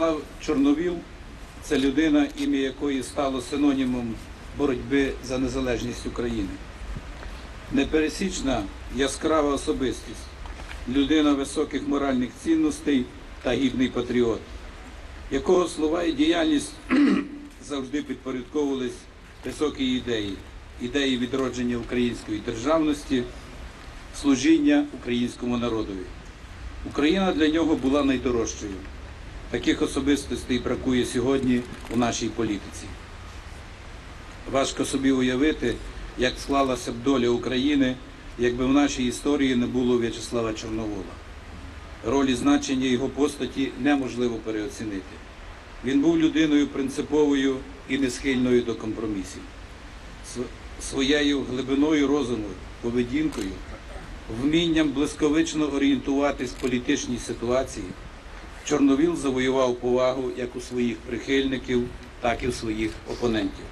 В'ячеслав Чорновіл це людина, ім'я якої стало синонімом боротьби за незалежність України. Непересічна яскрава особистість, людина високих моральних цінностей та гідний патріот, якого слова і діяльність завжди підпорядковувались високій ідеї, ідеї відродження української державності, служіння українському народові. Україна для нього була найдорожчою. Таких особистостей бракує сьогодні у нашій політиці. Важко собі уявити, як склалася б доля України, якби в нашій історії не було В'ячеслава Чорновола. І значення його постаті неможливо переоцінити. Він був людиною принциповою і несхильною до компромісів. Своєю глибиною розуму, поведінкою, вмінням блискавично орієнтуватись в політичній ситуації, Чорновіл завоював повагу як у своїх прихильників, так і у своїх опонентів.